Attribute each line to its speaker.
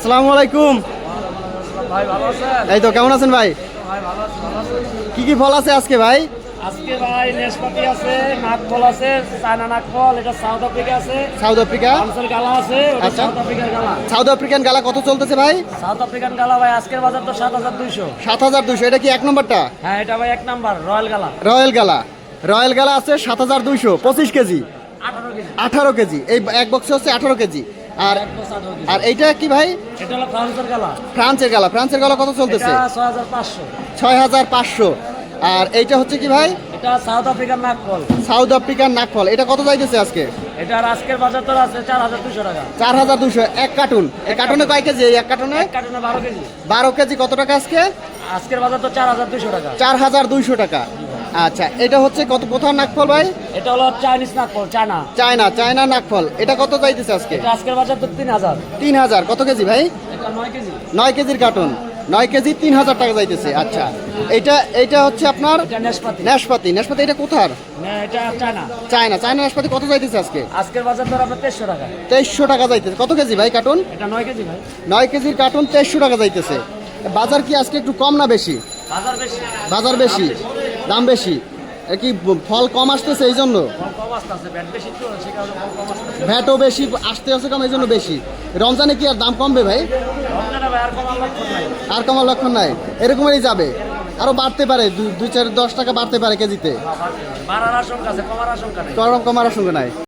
Speaker 1: আসসালামু আলাইকুম।
Speaker 2: ভাই ভালো আছেন?
Speaker 1: এই তো কেমন আছেন ভাই?
Speaker 2: ভাই ভালো আছি ভালো আছি
Speaker 1: কি কি ফল আছে আজকে ভাই?
Speaker 2: আজকে ভাই নেশপাতি আছে নাকফল আছে চায়না নাকফল এটা সাউথ আফ্রিকা আছে।
Speaker 1: South Africa?
Speaker 2: আনসার গালা আছে ওটা
Speaker 1: আচ্ছা।
Speaker 2: সাউথ আফ্রিকার গালা।
Speaker 1: সাউথ আফ্রিকান গালা কত চলতেছে ভাই?
Speaker 2: সাউথ আফ্রিকান গালা ভাই আজকের বাজার তো সাত হাজার দুইশো।
Speaker 1: সাত হাজার দুইশো এটা কি এক নম্বরটা?
Speaker 2: হ্যাঁ এটা ভাই এক নাম্বার রয়্যাল গালা।
Speaker 1: রয়্যাল গালা। রয়্যাল গালা আছে সাত হাজার দুইশো পঁচিশ কেজি।
Speaker 2: আঠারো কেজি।
Speaker 1: আঠারো কেজি এই এক বক্সে হচ্ছে আঠারো কেজি। আর। আর এইটা কি ভাই?
Speaker 2: এটা হলো ফ্রান্সের গালা।
Speaker 1: ফ্রান্সের গালা। ফ্রান্সের গালা কত চলতেছে?
Speaker 2: এটা ছয় হাজার পাঁচশো।
Speaker 1: ছয় হাজার পাঁচশো। আর এইটা হচ্ছে কি ভাই?
Speaker 2: এটা সাউথ আফ্রিকান নাকফল।
Speaker 1: সাউথ আফ্রিকান নাকফল। এটা কত যাইতেছে আজকে?
Speaker 2: এটার আজকের বাজার তো আছে চার হাজার দুশো টাকা।
Speaker 1: চার হাজার দুশো এক কার্টুন। এক কার্টুনে কয় কেজি? এক কার্টুনে?
Speaker 2: এক কার্টুনে বারো কেজি।
Speaker 1: বারো কেজি কত টাকা আজকে?
Speaker 2: আজকের বাজার তো চার হাজার দুশো টাকা।
Speaker 1: চার হাজার দুইশো টাকা। আচ্ছা এটা হচ্ছে কত কোথাও নাকফল ভাই?
Speaker 2: এটা হলো চাইনিজ নাকফল চায়না
Speaker 1: চায়না চায়না নাকফল এটা কত চাইতেছে আজকে?
Speaker 2: এটা আজকের বাজার তো তিন হাজার।
Speaker 1: তিন হাজার। কত কেজি ভাই?
Speaker 2: এটা নয় কেজি।
Speaker 1: নয় কেজির কার্টুন। নয় কেজি তিন হাজার টাকা যাইতেছে। আচ্ছা এইটা এইটা হচ্ছে আপনার?
Speaker 2: এটা নেশপাতি
Speaker 1: নাশপাতি নাশপাতি এটা কোথার?
Speaker 2: না, এটা চায়না
Speaker 1: চায়না। চায়না নাশপাতি কত যাইতেছে আজকে?
Speaker 2: আজকের বাজার দর আপনার তেইশশো টাকা।
Speaker 1: তেইশশো টাকা যাইতেছে। কত কেজি ভাই কার্টুন?
Speaker 2: এটা নয় কেজি ভাই।
Speaker 1: নয় কেজির কার্টুন তেইশশো টাকা যাইতেছে। বাজার কি আজকে একটু কম না বেশি?
Speaker 2: বাজার বেশি।
Speaker 1: বাজার বেশি। দাম বেশি। কি ফল কম আসতেছে এই জন্য? ভ্যাটও বেশি আসতে আসে কম এই জন্য বেশি। রমজানে কি আর দাম কমবে ভাই?
Speaker 2: আর কমার লক্ষণ নাই।
Speaker 1: এরকমই যাবে। আরও বাড়তে পারে দুই চার দশ টাকা বাড়তে পারে কেজিতে।
Speaker 2: কমার আশঙ্কা
Speaker 1: নাই।